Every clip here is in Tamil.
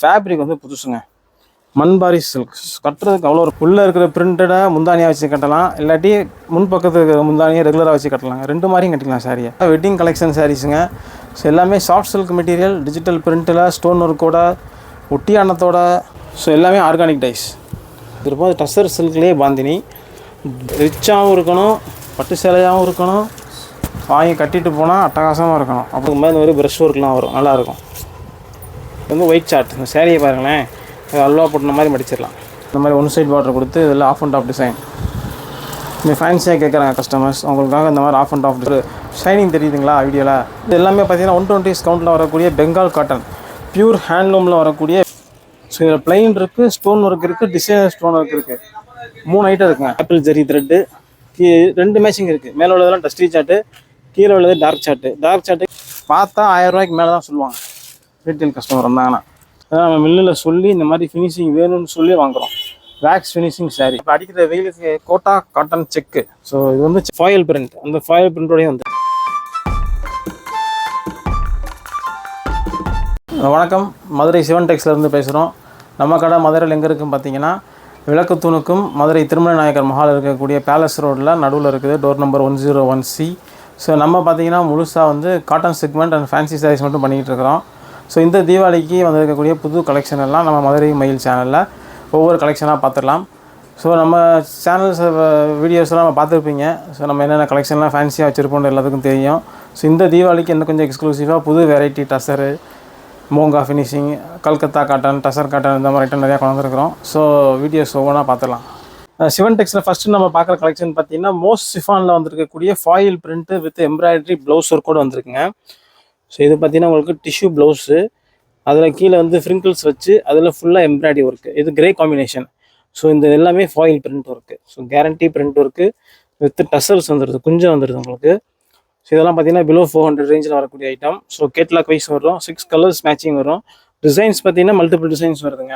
ஃபேப்ரிக் வந்து புதுசுங்க. மண்பாரி சில்க் கட்டுறதுக்கு அவ்வளோ ஒரு உள்ளே இருக்கிற பிரிண்டடை முந்தானியாக வச்சு கட்டலாம். இல்லாட்டி முன்பக்கத்துக்கு முந்தானியை ரெகுலராக வச்சு கட்டலாம். ரெண்டு மாதிரியும் கட்டிக்கலாம் சாரியை வெட்டிங் கலெக்ஷன் சாரீஸுங்க ஸோ எல்லாமே சாஃப்ட் சில்க் மெட்டீரியல் டிஜிட்டல் பிரிண்டில் ஸ்டோன் ஒர்க்கோட ஒட்டியானத்தோட ஸோ எல்லாமே ஆர்கானிக் டைஸ் திரும்ப டசர் சில்க்லேயே பாந்தினி. ரிச்சாகவும் இருக்கணும் பட்டு சேலையாகவும் இருக்கணும். வாங்கி கட்டிட்டு போனால் அட்டகாசமாக இருக்கணும். அப்புறம் மாதிரி இந்த மாதிரி ப்ரஷ் ஒர்க்லாம் வரும். நல்லாயிருக்கும் இது வந்து ஒயிட் சார்ட் இந்த சேரீயை பாருங்களேன். அல்வா போட்டுன மாதிரி மடிச்சிடலாம். இந்த மாதிரி ஒன் சைட் பார்டர் கொடுத்து இதில் ஆஃப் அண்ட் ஆஃப் டிசைன் இந்த ஃபேன்சியாக கேட்குறாங்க கஸ்டமர்ஸ் அவங்களுக்காக இந்த மாதிரி ஆஃப் அண்ட் ஆஃப் ஷைனிங் தெரியுதுங்களா வீடியோவில் இது எல்லாமே பார்த்தீங்கன்னா ஒன் டுவெண்ட்டி கவுண்டில் வரக்கூடிய பெங்கால் காட்டன் பியூர் ஹேண்ட்லூமில் வரக்கூடிய ஸோ இதில் பிளைன் இருக்குது ஸ்டோன் ஒர்க் இருக்குது டிசைனர் ஸ்டோன் ஒர்க் இருக்குது மூணு ஐட்டம் இருக்குங்க. ஆப்பிள் ஜெரி த்ரெட்டு கீ ரெண்டு மேட்சிங் இருக்குது மேலே உள்ளதெல்லாம் டஸ்டி சார்ட்டு கீழே உள்ளது டார்க் சார்ட்டு டார்க் சார்ட்டு பார்த்தா ஆயிரம் ரூபாய்க்கு மேலே தான் சொல்லுவாங்க. ரீட்டைல் கஸ்டமர் வந்தாங்கன்னா அதான் நம்ம மில்லில் சொல்லி இந்த மாதிரி ஃபினிஷிங் வேணும்னு சொல்லி வாங்குறோம். வேக்ஸ் ஃபினிஷிங் சாரி இப்போ அடிக்கிற வெயிலுக்கு கோட்டா காட்டன் செக்கு ஸோ இது வந்து ஃபாயில் பிரிண்ட் அந்த ஃபாயில் பிரிண்டோடய வந்து வணக்கம். மதுரை சிவன் டெக்ஸ்லேருந்து பேசுகிறோம் நம்ம கடை மதுரையில் எங்கே இருக்குன்னு பார்த்தீங்கன்னா விளக்குத்தூணுக்கும் மதுரை திருமண நாயக்கர் மஹால் இருக்கக்கூடிய பேலஸ் ரோட்டில் நடுவில் இருக்குது door number one zero one C so நம்ம பார்த்தீங்கன்னா முழுசாக வந்து cotton segment and fancy saris மட்டும் பண்ணிக்கிட்டு இருக்கிறோம். ஸோ இந்த தீபாவளிக்கு வந்திருக்கக்கூடிய புது கலெக்ஷன் எல்லாம் நம்ம மதுரை மயில் சேனலில் ஒவ்வொரு கலெக்ஷனாக பார்த்துடலாம். ஸோ நம்ம சேனல்ஸ் வீடியோஸ்லாம் நம்ம பார்த்துருப்பீங்க. ஸோ நம்ம என்னென்ன கலெக்ஷன்லாம் ஃபேன்சியாக வச்சுருப்போம்னு எல்லாத்துக்கும் தெரியும். ஸோ இந்த தீபாவளிக்கு இன்னும் கொஞ்சம் எக்ஸ்க்ளூசிவாக புது variety tussar moonga finishing Calcutta cotton tussar cotton இந்த மாதிரி ஐட்டம் நிறையா கொண்டு ஸோ வீடியோஸ் ஒவ்வொன்றா பார்த்துடலாம். சிவன் டெக்ஸில் ஃபஸ்ட்டு நம்ம பார்க்குற கலெக்ஷன் பார்த்தீங்கன்னா மோஸ்ட் சிஃபானில் வந்திருக்கக்கூடிய foil print with embroidery blouse work கூட வந்திருக்குங்க. ஸோ இது பார்த்தீங்கன்னா உங்களுக்கு டிஷ்யூ ப்ளவுஸு அதில் கீழே வந்து ஃப்ரிங்கிள்ஸ் வச்சு அதில் ஃபுல்லாக எம்ப்ராய்டி ஒர்க்கு இது கிரே காம்பினேஷன் ஸோ இந்த எல்லாமே foil print work so guarantee print work with tassels வந்துடுது குஞ்சம் வந்துடுது உங்களுக்கு. ஸோ இதெல்லாம் பார்த்தீங்கன்னா பிலோ ஃபோர் ஹண்ட்ரட் ரேஞ்சில் வரக்கூடிய ஐட்டம் ஸோ கேட்லாக் வைஸ் வரும் சிக்ஸ் கலர்ஸ் மேட்சிங் வரும். டிசைன்ஸ் பார்த்தீங்கன்னா மல்டிபிள் டிசைன்ஸ் வருதுங்க.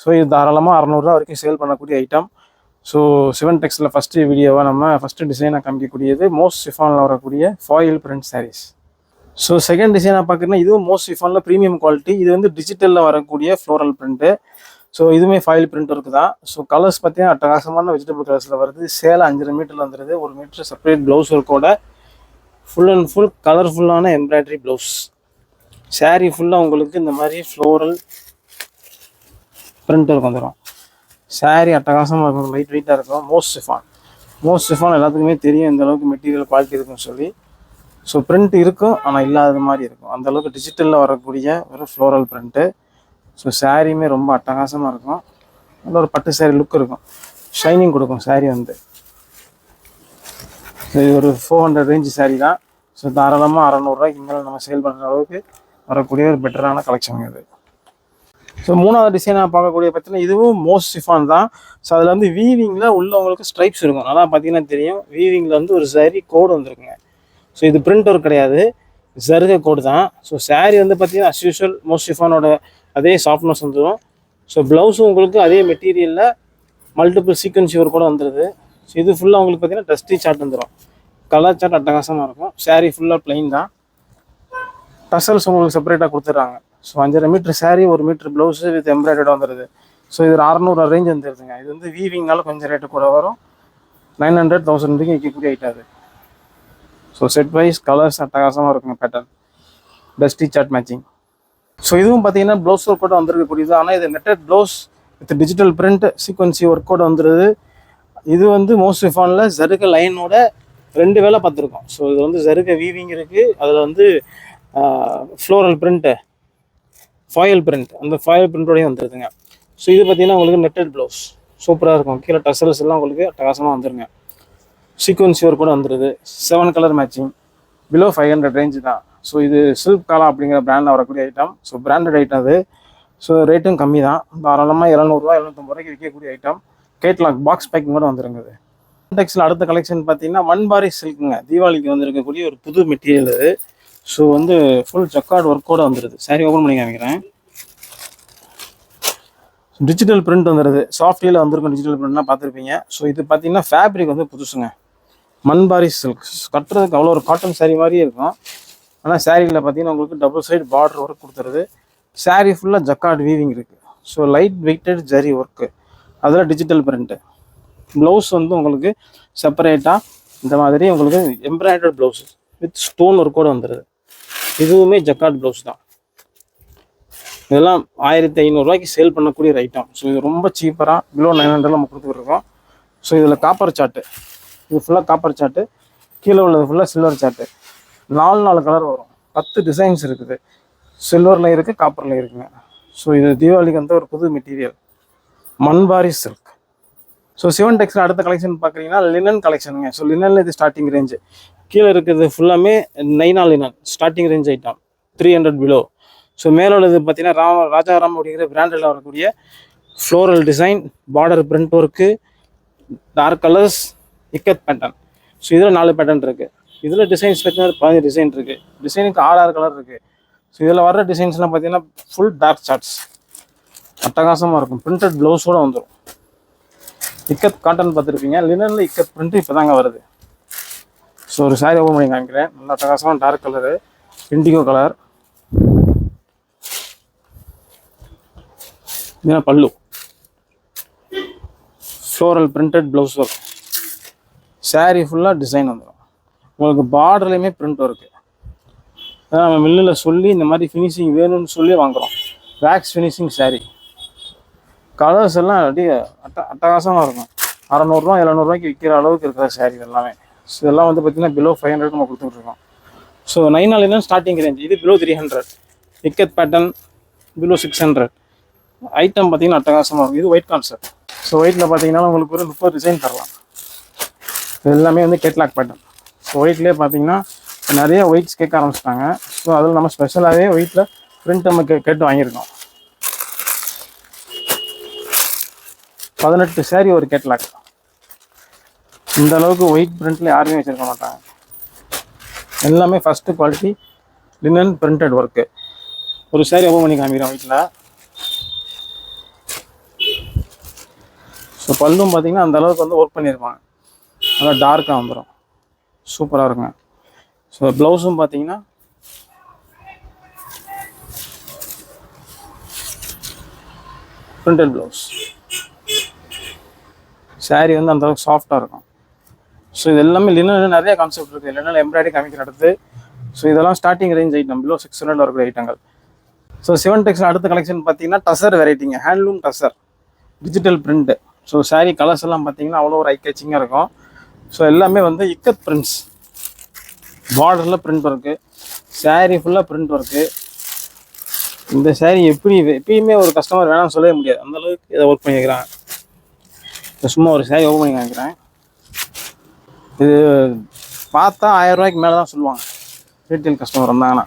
ஸோ இது தாராளமாக அறநூறுரூவா வரைக்கும் சேல் பண்ணக்கூடிய ஐட்டம் ஸோ சிவன் டெக்ஸில் ஃபஸ்ட்டு வீடியோவாக நம்ம ஃபஸ்ட்டு டிசைனாக காமிக்கக்கூடியது மோஸ்ட் சிஃபானில் வரக்கூடிய foil print saris so second டிசைனாக பார்க்குறேன்னா இதுவும் மோஸ்ட் சிஃபானில் ப்ரீமியம் குவாலிட்டி இது வந்து டிஜிட்டலில் வரக்கூடிய ஃப்ளோரல் பிரிண்ட்டு ஸோ இதுவுமே ஃபைல் பிரிண்ட் ஒர்க்கு தான் ஸோ கலர்ஸ் பார்த்தீங்கன்னா அட்டகாசமான வெஜிடபிள் கலர்ஸில் வருது. சேலை அஞ்சரை மீட்டரில் வந்துடுது ஒரு மீட்டர் செப்பரேட் ப்ளவுஸ் ஒர்க்கோட ஃபுல் அண்ட் ஃபுல் கலர்ஃபுல்லான எம்ப்ராய்டரி ப்ளவுஸ் saree ஃபுல்லாக உங்களுக்கு இந்த மாதிரி ஃப்ளோரல் பிரிண்ட் ஒர்க் வந்துடும் saree அட்டகாசமாக இருக்கும் லைட் வெயிட்டாக இருக்கும். Most chiffon. மோஸ்ட் சிஃபான் எல்லாத்துக்குமே தெரியும் இந்த அளவுக்கு மெட்டீரியல் குவாலிட்டி இருக்குன்னு சொல்லி. ஸோ பிரிண்ட் இருக்கும் ஆனால் இல்லாத மாதிரி இருக்கும். அந்தளவுக்கு டிஜிட்டலில் வரக்கூடிய ஒரு ஃப்ளோரல் பிரிண்ட்டு ஸோ சாரியுமே ரொம்ப அட்டகாசமாக இருக்கும். நல்ல ஒரு பட்டு சாரி லுக் இருக்கும். ஷைனிங் கொடுக்கும் சாரி வந்து. இது ஒரு ஃபோர் ஹண்ட்ரட் ரேஞ்சு saree தான். ஸோ தாராளமாக அறநூறுரூவாய்க்கு மேலே நம்ம சேல் பண்ணுற அளவுக்கு வரக்கூடிய ஒரு பெட்டரான கலெக்ஷன் இது. ஸோ மூணாவது டிசைனாக பார்க்கக்கூடிய பார்த்தீங்கன்னா இதுவும் மோஸ்ட் சிஃபான் தான். ஸோ அதில் வந்து வீவிங்கில் உள்ளவங்களுக்கு ஸ்ட்ரைப்ஸ் இருக்கும். நல்லா பார்த்தீங்கன்னா தெரியும். வீவிங்கில் வந்து ஒரு சாரி கோடு வந்துருக்குங்க. ஸோ இது பிரிண்ட் ஒர்க் கிடையாது. ஜருக கோடு தான். ஸோ சாரீ வந்து பார்த்தீங்கன்னா அஸ் யூஷுவல் மோஸ்ட் ஷிஃபானோட அதே சாஃப்ட்னஸ் வந்துடும் ஸோ ப்ளவுஸும் உங்களுக்கு அதே மெட்டீரியலில் மல்டிபிள் சீக்வன்ஸ் ஒர்க் கூட வந்துடுது ஸோ இது ஃபுல்லாக உங்களுக்கு பார்த்தீங்கன்னா டஸ்டி சார்ட் வந்துடும் கலர் சார்ட் அட்டகாசமாக இருக்கும். சாரீ ஃபுல்லாக பிளெயின் தான். டசல்ஸ் உங்களுக்கு செப்பரேட்டாக கொடுத்துட்றாங்க. ஸோ அஞ்சரை மீட்ரு சாரீ ஒரு மீட்ரு ப்ளவுஸு வித் எம்ப்ராய்டர்ட் வந்துடுது ஸோ இது அறநூறு ரேஞ்ச் வந்துடுதுங்க இது வந்து வீவிங்னால கொஞ்சம் ரேட்டு கூட வரும். நைன் ஹண்ட்ரட் தௌசண்ட் வரைக்கும் விற்கக்கூடிய ஐட்டாது ஸோ செட் வைஸ் கலர்ஸ் அட்டகாசமாக இருக்குங்க pattern dusty shade matching so இதுவும் பார்த்தீங்கன்னா ப்ளவுஸ் ஒர்க் கூட வந்திருக்கக்கூடியது. ஆனால் இது netted blouse with digital print sequence work கூட வந்துடுது இது வந்து மோஸ்ட் இஃபானில் ஜருக லைனோட ரெண்டு வேலை பார்த்துருக்கோம். ஸோ இது வந்து ஜருக வீவிங் இருக்குது அதில் வந்து ஃப்ளோரல் பிரிண்ட்டு ஃபாயில் பிரிண்ட் அந்த ஃபாயில் பிரிண்டோடையும் வந்துருதுங்க ஸோ இது பார்த்தீங்கன்னா உங்களுக்கு நெட்டட் ப்ளவுஸ் சூப்பராக இருக்கும். கீழே டசல்ஸ் எல்லாம் உங்களுக்கு அட்டகாசமாக வந்துருங்க. சீக்வன்ஸ் ஒர்க் கூட வந்துடுது seven colour matching below five hundred range தான். ஸோ இது சில்க் காலா அப்படிங்கிற பிராண்டில் வரக்கூடிய ஐட்டம் ஸோ பிராண்டட் ஐட்டம் அது. ஸோ ரேட்டும் கம்மி தான். தாராளமாக இரநூறுவா இரநூத்தம்பது ரூபாய்க்கு விற்கக்கூடிய ஐட்டம் கேட்லாக் பாக்ஸ் பேக்கிங் கூட வந்துருங்குது கான்டெக்ஸில் அடுத்த கலெக்ஷன் பார்த்தீங்கன்னா மண்பாரி சில்க்குங்க தீபாவளிக்கு வந்திருக்கக்கூடிய ஒரு புது மெட்டீரியல் இது ஸோ வந்து ஃபுல் ஜக்கார்டு ஒர்க்கோட வந்துடுது சாரி ஓப்பன் பண்ணி காமிக்கிறேன். டிஜிட்டல் பிரிண்ட் வந்துடுது சாஃப்ட்வேரில் வந்திருக்கும் டிஜிட்டல் பிரிண்ட்லாம் பார்த்துருப்பீங்க. ஸோ இது பார்த்தீங்கன்னா ஃபேப்ரிக் வந்து புதுசுங்க. மண்பாரி சில்க் கட்டுறதுக்கு அவ்வளோ ஒரு காட்டன் saree மாதிரியே இருக்கும். ஆனால் சாரியில் பார்த்தீங்கன்னா உங்களுக்கு டபுள் சைடு பார்டர் ஒர்க் கொடுத்துருது. Saree ஃபுல்லாக ஜக்கார்ட் வீவிங் இருக்குது so light weighted zari work அதில் டிஜிட்டல் பிரிண்ட்டு ப்ளவுஸ் வந்து உங்களுக்கு செப்பரேட்டாக இந்த மாதிரி உங்களுக்கு எம்ப்ராய்டர்ட் ப்ளவுஸ் வித் ஸ்டோன் ஒர்க்கோடு வந்துடுது இதுவுமே ஜக்கார்ட் ப்ளவுஸ் தான். இதெல்லாம் ஆயிரத்தி ஐநூறுரூவாய்க்கு சேல் பண்ணக்கூடிய ஒரு ஐட்டம் ஸோ இது ரொம்ப சீப்பராக பிலோ நைன் ஹண்ட்ரட் நம்ம கொடுத்துருக்கோம் ஸோ இதில் காப்பர் சாட்டு இது ஃபுல்லாக காப்பர் சாட்டு கீழே உள்ளது ஃபுல்லாக சில்வர் சாட்டு நாலு நாலு கலர் வரும். பத்து டிசைன்ஸ் இருக்குது. சில்வரில் இருக்குது காப்பரில் இருக்குங்க. ஸோ இது தீபாவளிக்கு வந்து ஒரு புது மெட்டீரியல் மண்பாரி சில்க் ஸோ சிவன் டெக்ஸில் அடுத்த கலெக்ஷன் பார்க்குறீங்கன்னா லினன் கலெக்ஷனுங்க ஸோ லினனில் இது ஸ்டார்டிங் ரேஞ்சு கீழே இருக்கிறது ஃபுல்லாமே நைனா linen starting range item three hundred below so மேலே உள்ளது பார்த்தீங்கன்னா ராம ராஜாராம் அப்படிங்கிற பிராண்டில் வரக்கூடிய floral design border print work dark colours ticket pattern so இதில் நாலு பேட்டர்ன் இருக்குது இதில் டிசைன்ஸ் பார்த்தீங்கன்னா பதினஞ்சு டிசைன் இருக்குது டிசைனுக்கு ஆறு ஆறு கலர் இருக்குது ஸோ இதில் வர்ற டிசைன்ஸ்லாம் பார்த்தீங்கன்னா ஃபுல் டார்க் சார்ட்ஸ் அட்டகாசமாக இருக்கும். பிரிண்டட் ப்ளவுஸோடு வந்துடும் இக்கத் காட்டன் பார்த்துருப்பீங்க. லினனில் இக்கத் பிரிண்ட்டு இப்போ தாங்க வருது. ஸோ ஒரு சாரி ஓப்பன் பண்ணி காமிக்கிறேன். நல்ல அட்டகாசமாக டார்க் கலரு இண்டிகோ கலர் இதுனா பல்லு. Floral printed blouse work saree ஃபுல்லாக டிசைன் வந்துடும் உங்களுக்கு பார்டர்லையுமே பிரிண்ட் ஒர்க்கு அதான் நம்ம மில்லில் சொல்லி இந்த மாதிரி ஃபினிஷிங் வேணும்னு சொல்லி வாங்குகிறோம் வேக்ஸ் ஃபினிஷிங் saree. கலர்ஸ் எல்லாம் அப்படியே அட்ட அட்டகாசமாக இருக்கும். அறநூறுவா எழுநூறுவாய்க்கு விற்கிற அளவுக்கு இருக்கிற saree எல்லாமே ஸோ இதெல்லாம் வந்து பார்த்திங்கன்னா பிலோ ஃபைவ் ஹண்ட்ரட் நம்ம கொடுத்துட்ருக்கோம் ஸோ நைன் தான் ஸ்டார்டிங் ரேஞ்ச் இது below three hundred ikat pattern below six hundred item பார்த்தீங்கன்னா அட்டகாசமாக இருக்கும். இது ஒயிட் கான்செப்ட் ஸோ ஒயிட்டில் பார்த்தீங்கன்னா உங்களுக்கு ஒரு முப்பது டிசைன் தரலாம். எல்லாமே வந்து கேட்லாக் பேட்டர்ன் ஸோ ஒயிட்லேயே பார்த்தீங்கன்னா நிறைய ஒயிட்ஸ் கேட்க ஆரம்பிச்சிட்டாங்க. ஸோ அதில் நம்ம ஸ்பெஷலாகவே ஒயிட்டில் பிரிண்ட் நம்ம கே கேட்டு வாங்கியிருக்கோம். பதினெட்டு saree ஒரு கேட்லாக். இந்த அளவுக்கு ஒயிட் பிரிண்ட்டில் யாருமே வச்சுருக்க மாட்டாங்க. எல்லாமே first quality linen printed work ஒரு சேரீ ஓப்பன் பண்ணி காமிக்கிறேன் வீட்டில் ஸோ பல்லும் பார்த்தீங்கன்னா அந்த அளவுக்கு வந்து ஒர்க் பண்ணியிருப்பாங்க. நல்லா டார்க்காக வந்துடும் சூப்பராக இருக்குங்க. ஸோ ப்ளவுஸும் பார்த்தீங்கன்னா பிரிண்டட் ப்ளவுஸ் saree வந்து அந்தளவுக்கு சாஃப்டாக இருக்கும். ஸோ இது எல்லாமே லினன் நிறைய கான்செப்ட் இருக்குது இல்லைனா எம்ப்ராய்டரி காமிக்கிற அடுத்து ஸோ இதெல்லாம் starting range item below six hundred இருக்கிற ஐட்டங்கள் ஸோ செவன் டெக்ஸில் அடுத்த கலெக்ஷன் பார்த்தீங்கன்னா tussar வெரைட்டிங்க handloom tussar digital print so saree colours எல்லாம் பார்த்தீங்கன்னா அவ்வளோ ஒரு ஐ கேச்சிங்காக இருக்கும். ஸோ எல்லாமே வந்து இக்கத் பிரிண்ட்ஸ் பார்டரில் பிரிண்ட் ஒர்க்கு சாரீ ஃபுல்லாக பிரிண்ட் ஒர்க்கு இந்த சாரீ எப்படி எப்பயுமே ஒரு கஸ்டமர் வேணாம்னு சொல்லவே முடியாது. அந்தளவுக்கு இதை ஒர்க் பண்ணியிருக்கிறாங்க சும்மா ஒரு saree ஓப்பன் பண்ணி காமிக்கிறேன். இது பார்த்தா ஆயிரம் ரூபாய்க்கு மேலே தான் சொல்லுவாங்க. ரீட்டைல் கஸ்டமர் வந்தாங்கன்னா.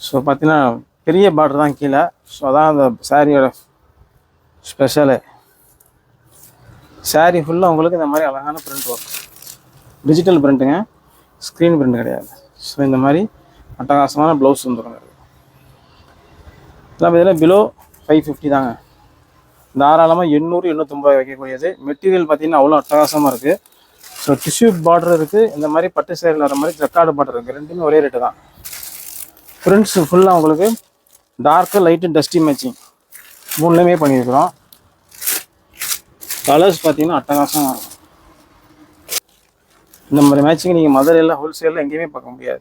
ஸோ பார்த்தீங்கன்னா பெரிய பார்டர் தான் கீழே. ஸோ அதான் அந்த சாரியோட ஸ்பெஷலு saree ஃபுல்லாக உங்களுக்கு இந்த மாதிரி அழகான பிரிண்ட் ஒர்க் டிஜிட்டல் பிரிண்ட்டுங்க ஸ்க்ரீன் பிரிண்ட் கிடையாது. ஸோ இந்த மாதிரி அட்டகாசமான ப்ளவுஸ் வந்துடும் இதெல்லாம் இதில் பிலோ ஃபைவ் ஃபிஃப்டி தாங்க. தாராளமாக எண்ணூறு எண்ணூற்றம்பது வைக்கக்கூடியது. மெட்டீரியல் பார்த்தீங்கன்னா அவ்வளோ அட்டகாசமாக இருக்குது ஸோ டிஷ்யூ பார்டர் இருக்குது இந்த மாதிரி பட்டு சேரில் வர மாதிரி ஜக்காடு பார்டர் இருக்குது ரெண்டுமே ஒரே ரேட்டு தான். பிரிண்ட்ஸ் ஃபுல்லாக உங்களுக்கு டார்க்கு லைட்டு டஸ்டி மேட்சிங் மூணுலேயுமே பண்ணியிருக்கிறோம். கலர்ஸ் பார்த்தீங்கன்னா அட்டகாசமாக இருக்கும். இந்த மாதிரி மேட்சிங் நீங்கள் மதுரையில் ஹோல்சேலில் எங்கேயுமே பார்க்க முடியாது.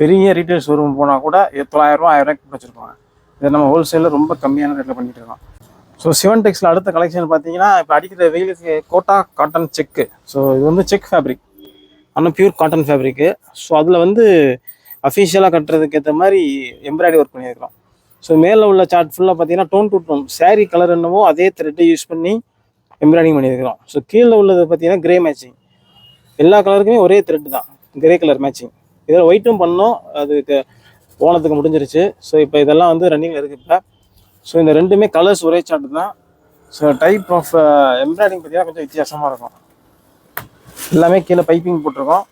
பெரிய ரீட்டைல் ஷோரூம் போனால் கூட தொள்ளாயிரரூவா ஆயிரரூவாய்க்கு வச்சுருப்பாங்க. இதை நம்ம ஹோல்சேலில் ரொம்ப கம்மியான ரேட்டில் பண்ணிட்டு இருக்கோம். ஸோ சிவன் டெக்ஸில் அடுத்த கலெக்ஷன் பார்த்தீங்கன்னா இப்போ அடிக்கிற வெயிலுக்கு கோட்டா காட்டன் செக்கு ஸோ இது வந்து செக் ஃபேப்ரிக் ஆனால் பியூர் காட்டன் ஃபேப்ரிக்கு ஸோ அதில் வந்து அஃபிஷியலாக கட்டுறதுக்கு ஏற்ற மாதிரி எம்ப்ராய்டரி ஒர்க் பண்ணியிருக்கிறோம். ஸோ மேலே உள்ள சார்ட் ஃபுல்லாக பார்த்தீங்கன்னா tone to tone saree colour என்னவோ அதே த்ரெட்டை யூஸ் பண்ணி எம்ப்ராய்டிங் பண்ணியிருக்கிறோம். ஸோ கீழே உள்ளது பார்த்தீங்கன்னா கிரே மேட்சிங் எல்லா கலருக்குமே ஒரே த்ரெட் தான். கிரே கலர் மேட்சிங் இதில் ஒயிட்டும் பண்ணோம். அதுக்கு போனதுக்கு முடிஞ்சிருச்சு. ஸோ இப்போ இதெல்லாம் வந்து ரன்னிங்கில் இருக்குது இப்போ. ஸோ இந்த ரெண்டுமே கலர்ஸ் ஒரே சார்ட் தான். ஸோ டைப் ஆஃப் எம்ப்ராய்டிங் பார்த்தீங்கன்னா கொஞ்சம் வித்தியாசமாக இருக்கும். எல்லாமே கீழே பைப்பிங் போட்டிருக்கோம்.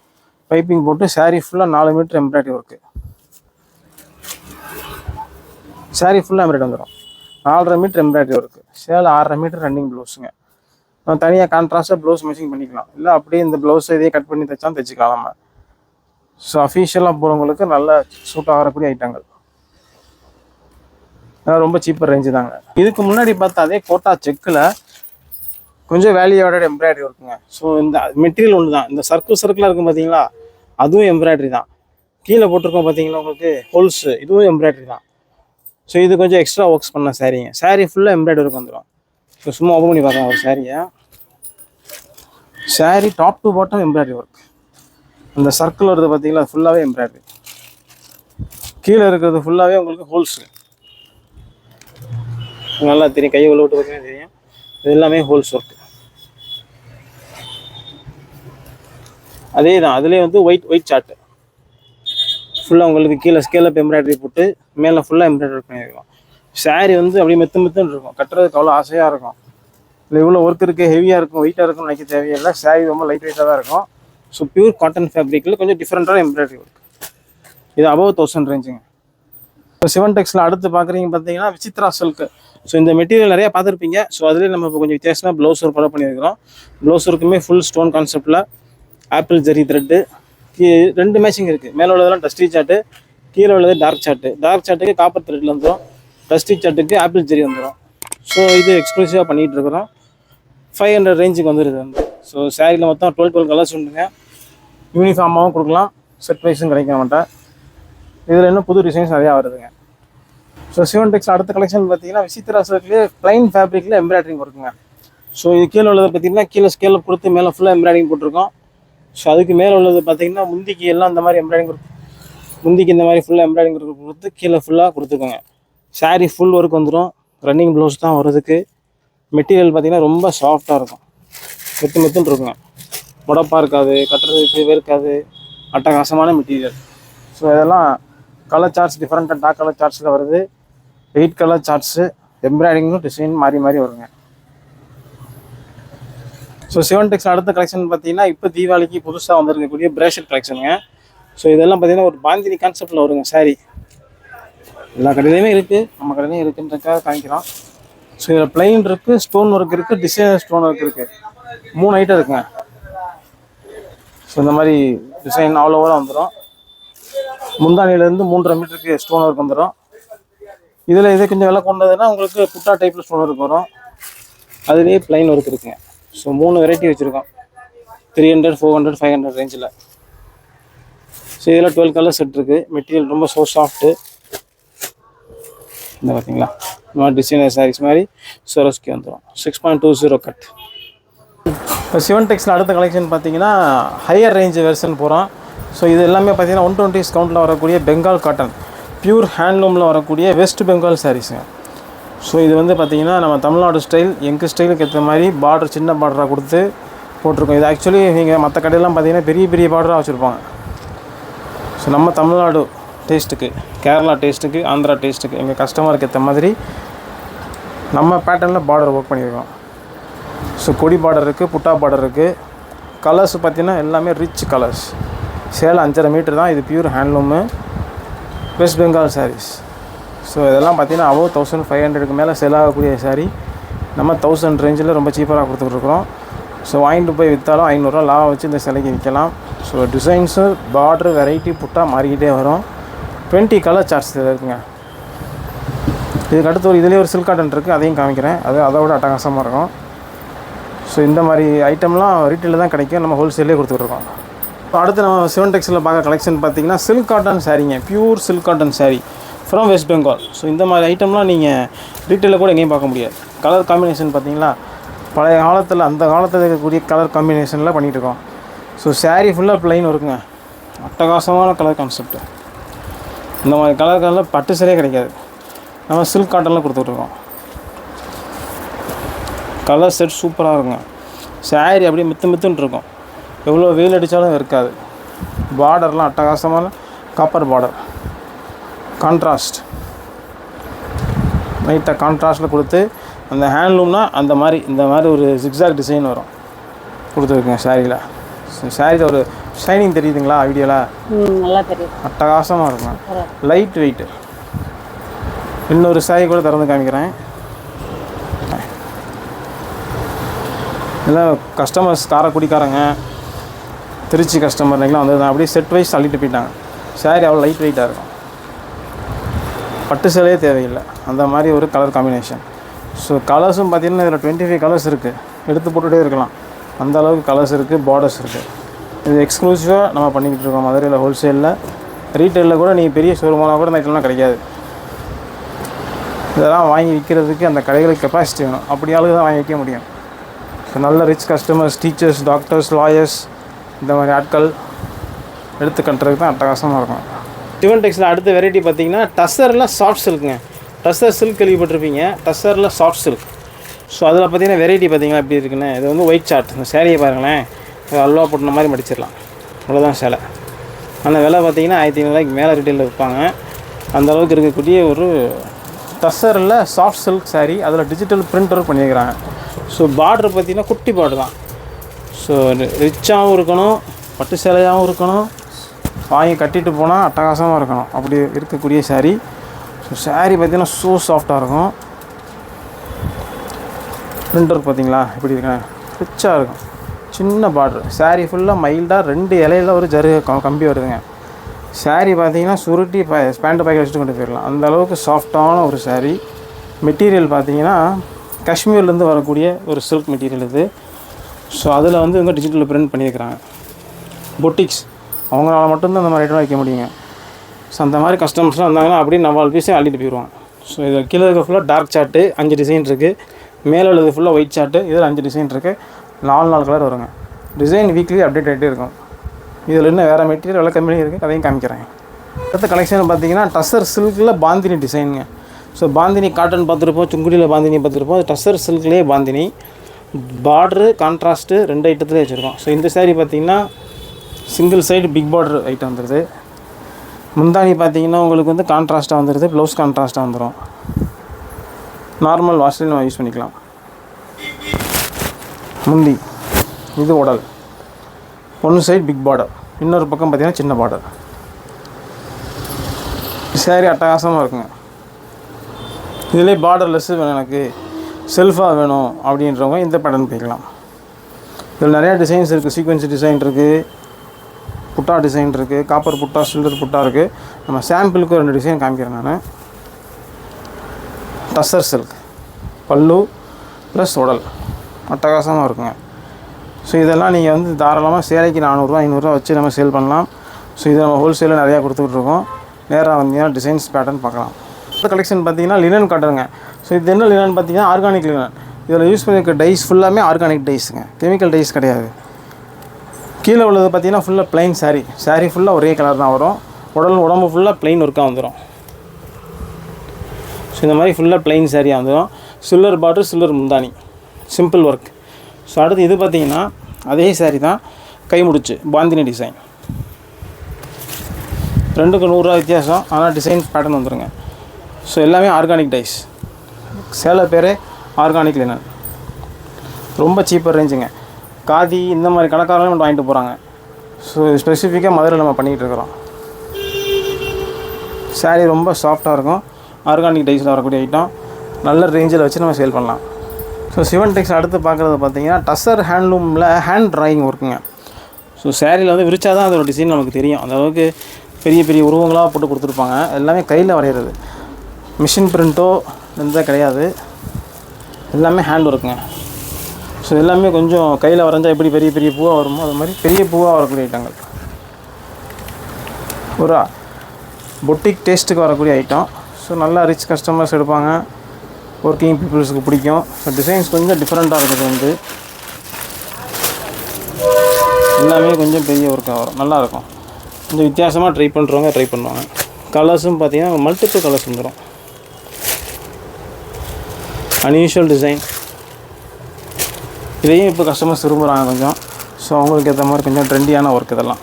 பைப்பிங் போட்டு சாரீ ஃபுல்லாக நாலு மீட்டர் எம்ப்ராய்டரி ஒர்க்கு சாரீ ஃபுல்லாக எம்ப்ராய்டரி வந்துடும் நாலரை மீட்டர் எம்ப்ராய்டரி ஒர்க்கு சேலை ஆறரை மீட்டர் ரன்னிங் ப்ளவுஸுங்க தனியாக கான்ட்ராஸ்டாக ப்ளவுஸ் மேட்சிங் பண்ணிக்கலாம். இல்லை அப்படியே இந்த ப்ளவுஸை இதே கட் பண்ணி தைச்சாலும் தைச்சிக்கலாம்? நம்ம ஸோ அஃபீஷியலாக போகிறவங்களுக்கு நல்ல சூட் ஆகக்கூடிய ஐட்டங்கள் அதெல்லாம் ரொம்ப சீப்பர் ரேஞ்சு தாங்க. இதுக்கு முன்னாடி பார்த்தா அதே கோட்டா செக்கில் கொஞ்சம் வேல்யூவோட எம்ப்ராய்டரி இருக்குங்க. ஸோ இந்த மெட்டீரியல் ஒன்று தான். இந்த சர்க்கிள் சர்க்கிளாக இருக்கும் பார்த்தீங்களா அதுவும் எம்ப்ராய்டரி தான். கீழே போட்டிருக்கோம் பார்த்தீங்களா உங்களுக்கு? ஹோல்ஸு இதுவும் எம்ப்ராய்டரி தான். ஸோ இது கொஞ்சம் எக்ஸ்ட்ரா ஒர்க்ஸ் பண்ண சாரீங்க சாரீ ஃபுல்லாக எம்ப்ராய்டரி ஒர்க் வந்துடும் ஸோ சும்மா ஓப்பன் பண்ணி பார்க்கலாம் ஒரு சாரியை saree top to bottom embroidery work அந்த சர்க்கிள் வருது பார்த்தீங்களா ஃபுல்லாகவே எம்ப்ராய்டரி கீழே இருக்கிறது ஃபுல்லாகவே உங்களுக்கு ஹோல்ஸு நல்லா தெரியும் கையை உள்ள விட்டு பார்த்தீங்கன்னா தெரியும். இது எல்லாமே ஹோல்ஸ் ஒர்க் அதே தான் அதுலேயே வந்து ஒயிட் ஒயிட் சார்ட்டு ஃபுல்லாக உங்களுக்கு கீழே ஸ்கேலப் எம்ப்ராய்டரி போட்டு மேலே ஃபுல்லாக எம்ப்ராய்டரி பண்ணியிருக்கோம் saree வந்து அப்படியே மெத்து மெத்துன்னு இருக்கும். கட்டுறதுக்கு அவ்வளோ ஆசையாக இருக்கும். இல்லை இவ்வளோ ஒர்க் இருக்குது ஹெவியாக இருக்கும் வெயிட்டாக இருக்கும்னு நினைக்க தேவையில்லை. சாரி ரொம்ப லைட் வெயிட்டாக தான் இருக்கும். ஸோ பியூர் காட்டன் ஃபேப்ரிக்கில் கொஞ்சம் டிஃப்ரெண்ட்டான எம்ப்ராய்டரி ஒர்க் இது அபவ் தௌசண்ட் ரேஞ்சுங்க இப்போ சிவன் டெக்ஸில் அடுத்து பார்க்குறீங்க பார்த்தீங்கன்னா விசித்ரா சில்க் ஸோ இந்த மெட்டீரியல் நிறையா பார்த்துருப்பீங்க. ஸோ அதுலேயே நம்ம இப்போ கொஞ்சம் வித்தியாசமாக ப்ளவுஸ் ஒர்க் ஃபாலோ பண்ணியிருக்கிறோம். ப்ளவுஸ் ஒர்க்குமே ஃபுல் ஸ்டோன் கான்செப்டில் ஆப்பிள் ஜெரி த்ரெட்டு ரெண்டு மேட்சிங் இருக்குது மேலே உள்ளதெல்லாம் டஸ்டி சார்ட்டு கீழே உள்ளது டார்க் சார்ட்டு டார்க் சார்ட்டுக்கு காப்பர் த்ரெட்டில் வந்துடும் டஸ்டி சார்ட்டுக்கு ஆப்பிள் ஜெரி வந்துடும் ஸோ இது எக்ஸ்க்ளூசிவாக பண்ணிகிட்டு இருக்கிறோம். ஃபைவ் ஹண்ட்ரட் ரேஞ்சுக்கு வந்துடுது வந்து. ஸோ சேரீயில் மொத்தம் டுவெல் டுவெல் கலர்ஸ் உண்டுங்க. யூனிஃபார்மாகவும் கொடுக்கலாம். செட் ப்ரைஸும் கிடைக்க மாட்டேன் இதில் இன்னும் புது டிசைன்ஸ் நிறையா வருதுங்க. ஸோ சிவன் டெக்ஸ் அடுத்த கலெக்ஷன் பார்த்தீங்கன்னா விசித்திரா சர்க்கிலே ப்ளைன் ஃபேப்ரிக்கில் எம்ப்ராய்டரிங் கொடுக்குங்க. ஸோ இது கீழே உள்ளது பார்த்தீங்கன்னா கீழே ஸ்கேலில் கொடுத்து மேலே ஃபுல்லாக எம்ப்ராய்டிங் போட்டிருக்கோம். ஸோ அதுக்கு மேலே உள்ளது பார்த்தீங்கன்னா முந்திக்கு எல்லாம் அந்த மாதிரி எம்ப்ராய்டிங் கொடுக்கும் முந்திக்கு இந்த மாதிரி ஃபுல்லாக எம்ப்ராய்டிங் கொடுத்து கீழே ஃபுல்லாக கொடுத்துக்கோங்க. Saree ஃபுல் ஒர்க் வந்துடும் ரன்னிங் ப்ளவுஸ் தான் வர்றதுக்கு. மெட்டீரியல் பார்த்தீங்கன்னா ரொம்ப சாஃப்டாக இருக்கும். மெத்து மெத்துன்னு இருக்குங்க முடப்பாக இருக்காது கட்டுறது வேர்க்காது அட்டகாசமான மெட்டீரியல். ஸோ இதெல்லாம் கலர் சார்ட்ஸ் டிஃப்ரெண்ட்டாக டாக் கலர் சார்ட்ஸில் வருது. எயிட் கலர் சார்ட்ஸு எம்ப்ராய்டிங்கும் டிசைன் மாறி மாறி வருங்க. ஸோ சிவன் டெக்ஸ் அடுத்த கலெக்ஷன் பார்த்தீங்கன்னா இப்போ தீபாவளிக்கு புதுசாக வந்திருக்கக்கூடிய பிரேஷட் கலெக்ஷனுங்க ஸோ இதெல்லாம் பார்த்தீங்கன்னா ஒரு பாந்தினி கான்செப்டில் வருங்க சாரி எல்லா கடையிலையுமே இருக்குது நம்ம கடையிலையும் இருக்குன்றதுக்காக காமிக்கிறோம். ஸோ இதில் பிளைன் இருக்குது ஸ்டோன் ஒர்க் இருக்குது டிசைனர் ஸ்டோன் ஒர்க் இருக்குது மூணு ஐட்டம் இருக்குங்க. ஸோ இந்த மாதிரி டிசைன் ஆல் ஓவராக வந்துடும் முந்தானியிலேருந்து மூன்றரை மீட்டருக்கு ஸ்டோன் ஒர்க் வந்துடும் இதில் இது கொஞ்சம் விலை கொண்டதுன்னா உங்களுக்கு புட்டா டைப்பில் ஸ்டோன் ஒர்க் வரும். அதுலேயே பிளைன் ஒர்க் இருக்குங்க. ஸோ மூணு வெரைட்டி வச்சுருக்கோம். Three hundred four hundred five hundred ரேஞ்சில் ஸோ இதில் டுவெல் கலர் செட் இருக்குது மெட்டீரியல் ரொம்ப ஸோ சாஃப்ட்டு இந்த பார்த்தீங்களா இந்த மாதிரி டிசைனர் சாரீஸ் மாதிரி சொரஸ்கி வந்துடும் six point two zero cut இப்போ சிவன் டெக்ஸில் அடுத்த கலெக்ஷன் பார்த்தீங்கன்னா ஹையர் ரேஞ்ச் வெர்ஷன் போகிறோம் ஸோ இது எல்லாமே பார்த்தீங்கன்னா ஒன் டுவெண்ட்டி கவுண்டில் வரக்கூடிய பெங்கால் காட்டன் பியூர் ஹேண்ட்லூமில் வரக்கூடிய வெஸ்ட் பெங்கால் சாரீஸுங்க ஸோ இது வந்து பார்த்தீங்கன்னா நம்ம தமிழ்நாடு ஸ்டைல் எங்கள் ஸ்டைலுக்கு ஏற்ற மாதிரி பார்டர் சின்ன பார்டராக கொடுத்து போட்டிருக்கோம். இது ஆக்சுவலி நீங்கள் மற்ற கடையெல்லாம் பார்த்தீங்கன்னா பெரிய பெரிய பார்டராக வச்சுருப்பாங்க. ஸோ நம்ம தமிழ்நாடு டேஸ்ட்டுக்கு கேரளா டேஸ்ட்டுக்கு ஆந்திரா டேஸ்ட்டுக்கு எங்கள் கஸ்டமருக்கு ஏற்ற மாதிரி நம்ம பேட்டர்னில் பார்டர் ஒர்க் பண்ணியிருக்கோம். ஸோ கொடி பார்டர் இருக்குது புட்டா பார்டர் இருக்குது கலர்ஸ் பார்த்தீங்கன்னா எல்லாமே ரிச் கலர்ஸ் சேலை அஞ்சரை மீட்டர் தான் இது pure handloom West Bengal sarees so இதெல்லாம் பார்த்தீங்கன்னா அவோ தௌசண்ட் ஃபைவ் ஹண்ட்ரடுக்கு மேலே சேல் ஆகக்கூடிய saree. நம்ம தௌசண்ட் ரேஞ்சில் ரொம்ப சீப்பராக கொடுத்துட்ருக்குறோம். ஸோ வாங்கிட்டு போய் விற்றாலும் ஐநூறுரூவா லாபம் வச்சு இந்த சிலைக்கு விற்கலாம். ஸோ டிசைன்ஸு பார்டர் வெரைட்டி புட்டா மாறிக்கிட்டே வரும். டுவெண்ட்டி கலர் சார்ட்ஸ் இதில் இருக்குங்க. இதுக்கு அடுத்து ஒரு இதுலேயே ஒரு சில்க் காட்டன் இருக்குது அதையும் காமிக்கிறேன். அது அதை விட அட்டகாசமாக இருக்கும். ஸோ இந்த மாதிரி ஐட்டம்லாம் ரீட்டெயிலில் தான் கிடைக்கும். நம்ம ஹோல்சேல்லே கொடுத்துட்ருக்கோம் இப்போ அடுத்து நம்ம சிவன் டெக்ஸில் பார்க்க கலெக்ஷன் பார்த்தீங்கன்னா silk cotton சாரீங்க pure silk cotton saree from West Bengal so இந்த மாதிரி ஐட்டம்லாம் நீங்கள் ரீட்டெயிலில் கூட எங்கேயும் பார்க்க முடியாது. கலர் காம்பினேஷன் பார்த்தீங்களா பழைய காலத்தில் அந்த காலத்தில் இருக்கக்கூடிய கலர் காம்பினேஷன்லாம் பண்ணிகிட்டு இருக்கோம். ஸோ saree ஃபுல்லாக ப்ளைன் இருக்குங்க. அட்டகாசமான கலர் கான்செப்ட்டு இந்த மாதிரி கலர் கலரில் பட்டு சரியே கிடைக்காது. நம்ம சில்க் காட்டனில் கொடுத்துட்ருக்கோம் கலர் செட் சூப்பராக இருக்குங்க. சாரி அப்படியே மித்து மித்துன்னு இருக்கும். எவ்வளோ வெயில் அடித்தாலும் இருக்காது. பார்டர்லாம் அட்டகாசமான காப்பர் பார்டர் கான்ட்ராஸ்ட் லைட்டாக கான்ட்ராஸ்ட்டில் கொடுத்து அந்த ஹேண்ட்லூம்னா அந்த மாதிரி இந்த மாதிரி ஒரு ஜிக்ஸாக் டிசைன் வரும். கொடுத்துருக்குங்க சாரியில் சாரியில் ஒரு ஷைனிங் தெரியுதுங்களா வீடியோவில் நல்லா தெரியுது. அட்டகாசமாக இருக்கும். லைட் வெயிட்டு இன்னொரு சாரி கூட திறந்து காமிக்கிறேன். இதெல்லாம் கஸ்டமர்ஸ் காரைக்குடிக்காரங்க திருச்சி கஸ்டமர்லாம் வந்து அப்படியே செட் வைஸ் தள்ளிட்டு போயிட்டாங்க. சாரி அவ்வளோ லைட் வெயிட்டாக இருக்கும். பட்டு சேலையே தேவையில்லை. அந்த மாதிரி ஒரு கலர் காம்பினேஷன் ஸோ கலர்ஸும் பார்த்தீங்கன்னா இதில் டுவெண்ட்டி ஃபைவ் கலர்ஸ் இருக்குது எடுத்து போட்டுகிட்டே இருக்கலாம். அந்த அளவுக்கு கலர்ஸ் இருக்குது பார்டர்ஸ் இருக்குது இது எக்ஸ்க்ளூசிவாக நம்ம பண்ணிக்கிட்டு இருக்கோம் மதுரையில் ஹோல்சேலில் ரீட்டெயிலில் கூட நீங்கள் பெரிய ஷோரூமெலாம் கூட நைட்லாம் கிடைக்காது. இதெல்லாம் வாங்கி விற்கிறதுக்கு அந்த கடைகளுக்கு கெப்பாசிட்டி வேணும். அப்படி ஆளுக்கு தான் வாங்கி விற்க முடியும். ஸோ நல்ல rich customers teachers doctors lawyers இந்த மாதிரி ஆட்கள் எடுத்து கட்டுறதுக்கு தான் அட்டகாசமாக இருக்கும். டிவன் டெக்ஸில் அடுத்த வெரைட்டி பார்த்தீங்கன்னா டஸ்ஸரில் சாஃப்ட் சில்க்குங்க டஸ்ஸர் சில்க் கேள்விப்பட்டிருப்பீங்க. டஸ்ஸரில் சாஃப்ட் சில்க் ஸோ அதில் பார்த்தீங்கன்னா வெரைட்டி பார்த்தீங்கன்னா எப்படி இருக்குன்னு? இது வந்து ஒயிட் சார்ட் இந்த சேரீயை பாருங்களேன். அல்வா போட்டின மாதிரி மடிச்சிடலாம். அவ்வளோதான் சேலை. ஆனால் விலை பார்த்தீங்கன்னா ஆயிரத்தி ஐநூறுரூவாய்க்கு மேலே ரீட்டைலில் விற்பாங்க. அந்தளவுக்கு இருக்கக்கூடிய ஒரு டசரில் சாஃப்ட் சில்க் saree அதில் டிஜிட்டல் பிரிண்டர் பண்ணியிருக்கிறாங்க. ஸோ பார்டர் பார்த்தீங்கன்னா குட்டி பார்டர் தான். ஸோ ரிச்சாகவும் இருக்கணும் பட்டு சேலையாகவும் இருக்கணும். வாங்கி கட்டிட்டு போனால் அட்டகாசமாக இருக்கணும். அப்படி இருக்கக்கூடிய saree. ஸோ saree பார்த்தீங்கன்னா ஸோ சாஃப்டாக இருக்கும். பிரிண்டர் பார்த்தீங்களா? எப்படி இருக்கேன் ரிச்சாக இருக்கும். சின்ன பார்ட்ரு சாரீ ஃபுல்லாக மைல்டாக ரெண்டு இலையில ஒரு ஜரு க- கம்பி வருதுங்க. சாரீ பார்த்தீங்கன்னா சுருட்டி ப பேண்ட் பாக்கெட் வச்சுட்டு கொண்டு போயிடலாம் அந்த அளவுக்கு சாஃப்டான ஒரு சாரீ மெட்டீரியல் பார்த்தீங்கன்னா காஷ்மீர்லேருந்து வரக்கூடிய ஒரு சில்க் மெட்டீரியல் இது. ஸோ அதில் வந்து இவங்க டிஜிட்டல் பிரிண்ட் பண்ணியிருக்கிறாங்க. பொட்டிக்ஸ் அவங்களால மட்டும்தான் அந்த மாதிரி ஐட்டம் வைக்க முடியுங்க. ஸோ அந்த மாதிரி கஸ்டமர்ஸ்லாம் வந்தாங்கன்னா அப்படியே நவால் பீஸே அள்ளிட்டு போயிடுவாங்க ஸோ இதில் கீழே இருக்க ஃபுல்லாக டார்க் சார்ட்டு அஞ்சு டிசைன் இருக்குது மேலே உள்ளது ஃபுல்லாக ஒயிட் சார்ட்டு இதில் அஞ்சு டிசைன் இருக்குது நாலு நாலு கலர் வருங்க. டிசைன் வீக்லி அப்டேட் ஆகிட்டே இருக்கும். இதில் இன்னும் வேறு மெட்டீரியல் வேலை கம்மியாக இருக்குது அதையும் காமிக்கிறேன். அடுத்த கலெக்ஷன் பார்த்தீங்கன்னா டசர் சில்கில் பாந்தினி டிசைனுங்க ஸோ பாந்தினி காட்டன் பார்த்துருப்போம் சுங்குடியில் பாந்தினி பார்த்துருப்போம். டசர் சில்க்லேயே பாந்தினி பார்டரு கான்ட்ராஸ்ட்டு ரெண்டு ஐட்டத்துலேயே வச்சுருக்கோம். ஸோ இந்த சேரீ பார்த்தீங்கன்னா single side big border item வந்துடுது முந்தானி பார்த்தீங்கன்னா உங்களுக்கு வந்து கான்ட்ராஸ்ட்டாக வந்துடுது ப்ளவுஸ் கான்ட்ராஸ்ட்டாக வந்துடும் நார்மல் வாஷ்லின் நம்ம யூஸ் பண்ணிக்கலாம். முந்தி. இது உடல். ஒன் சைடு பிக் பார்டர் இன்னொரு பக்கம் பார்த்திங்கன்னா சின்ன பார்டர் சேரீ அட்டகாசமாக இருக்குங்க. இதிலே பார்டர்லெஸ்ஸு வேணும் எனக்கு. செல்ஃபாக வேணும் அப்படின்றவங்க இந்த பேட்டர்ன் போய்க்கலாம். இதில் நிறையா டிசைன்ஸ் இருக்குது சீக்வன்ஸ் டிசைன் இருக்குது புட்டா டிசைன் இருக்குது காப்பர் புட்டா சில்வர் புட்டா இருக்குது நம்ம சாம்பிளுக்கு ரெண்டு டிசைன் காமிக்கிறேன் நான். டஸ்ஸர் சில்க் பல்லு ப்ளஸ் உடல். அட்டகாசமாக இருக்குங்க. ஸோ இதெல்லாம் நீங்கள் வந்து தாராளமாக சேலைக்கு நானூறுரூவா ஐநூறுரூவா வச்சு நம்ம சேல் பண்ணலாம். ஸோ இது நம்ம ஹோல்சேலில் நிறையா கொடுத்துட்ருக்கோம் நேராக வந்தீங்கன்னா டிசைன்ஸ் பேட்டர்ன் பார்க்கலாம். இப்போ கலெக்ஷன் பார்த்தீங்கன்னா லினன் கட்டருங்க ஸோ இது என்ன லினன் பார்த்தீங்கன்னா ஆர்கானிக் லினன் இதில் யூஸ் பண்ணியிருக்க டைஸ் ஃபுல்லாமே ஆர்கானிக் டைஸுங்க கெமிக்கல் டைஸ் கிடையாது. கீழே உள்ளது பார்த்தீங்கன்னா ஃபுல்லாக ப்ளைன் சாரீ சாரீ ஃபுல்லாக ஒரே கலர் தான் வரும். உடல் உடம்பு ஃபுல்லாக பிளைன் ஒர்க்காக வந்துடும் ஸோ இந்த மாதிரி ஃபுல்லாக ப்ளைன் சாரியாக வந்துடும் சில்வர் பார்டர் சில்வர் முந்தானி சிம்பிள் ஒர்க் ஸோ அடுத்து இது பார்த்தீங்கன்னா அதே saree தான் கை முடிச்சு பாந்தினி டிசைன் ரெண்டுக்கு நூறுரூவா வித்தியாசம் ஆனால் டிசைன் பேட்டர்ன் வந்துருங்க. ஸோ எல்லாமே ஆர்கானிக் டைஸ் சேலை பேரே ஆர்கானிக் லினன் ரொம்ப சீப்பர் ரேஞ்சுங்க காதி இந்த மாதிரி கணக்காரங்களும் மட்டும் வாங்கிட்டு போகிறாங்க ஸோ ஸ்பெசிஃபிக்காக மதுரையில் நம்ம பண்ணிகிட்டு இருக்கிறோம். Saree ரொம்ப சாஃப்டாக இருக்கும். ஆர்கானிக் டைஸில் வரக்கூடிய ஐட்டம் நல்ல ரேஞ்சில் வச்சு நம்ம சேல் பண்ணலாம். ஸோ சிவன் டெக்ஸ் அடுத்து பார்க்குறது பார்த்தீங்கன்னா டசர் ஹேண்ட்லூமில் ஹேண்ட் ட்ராயிங் ஒர்க்குங்க ஸோ சேரீயில் வந்து விரிச்சா தான் அதோட டிசைன் நமக்கு தெரியும். அந்தளவுக்கு பெரிய பெரிய உருவங்களாக போட்டு கொடுத்துருப்பாங்க. எல்லாமே கையில் வரைகிறது மிஷின் பிரிண்ட்டோ எந்த கிடையாது. எல்லாமே ஹேண்ட் ஒர்க்குங்க ஸோ எல்லாமே கொஞ்சம் கையில் வரைஞ்சால் எப்படி பெரிய பெரிய பூவாக வருமோ அது மாதிரி பெரிய பூவாக வரக்கூடிய ஐட்டங்கள் ஒரு பொட்டிக் டேஸ்ட்டுக்கு வரக்கூடிய ஐட்டம் ஸோ நல்லா ரிச் கஸ்டமர்ஸ் எடுப்பாங்க. ஒர்க்கிங் பீப்புள்ஸுக்கு பிடிக்கும். ஸோ டிசைன்ஸ் கொஞ்சம் டிஃப்ரெண்ட்டாக இருக்குது வந்து. எல்லாமே கொஞ்சம் பெரிய ஒர்க்காக வரும். நல்லாயிருக்கும் கொஞ்சம் வித்தியாசமாக ட்ரை பண்ணுறவங்க ட்ரை பண்ணுவாங்க. கலர்ஸும் பார்த்தீங்கன்னா மல்டிபிள் கலர்ஸ் வந்துடும் அன்யூஷுவல் டிசைன் இதையும் இப்போ கஸ்டமர்ஸ் விரும்புகிறாங்க கொஞ்சம். ஸோ அவங்களுக்கு ஏற்ற மாதிரி கொஞ்சம் ட்ரெண்டியான ஒர்க் இதெல்லாம்.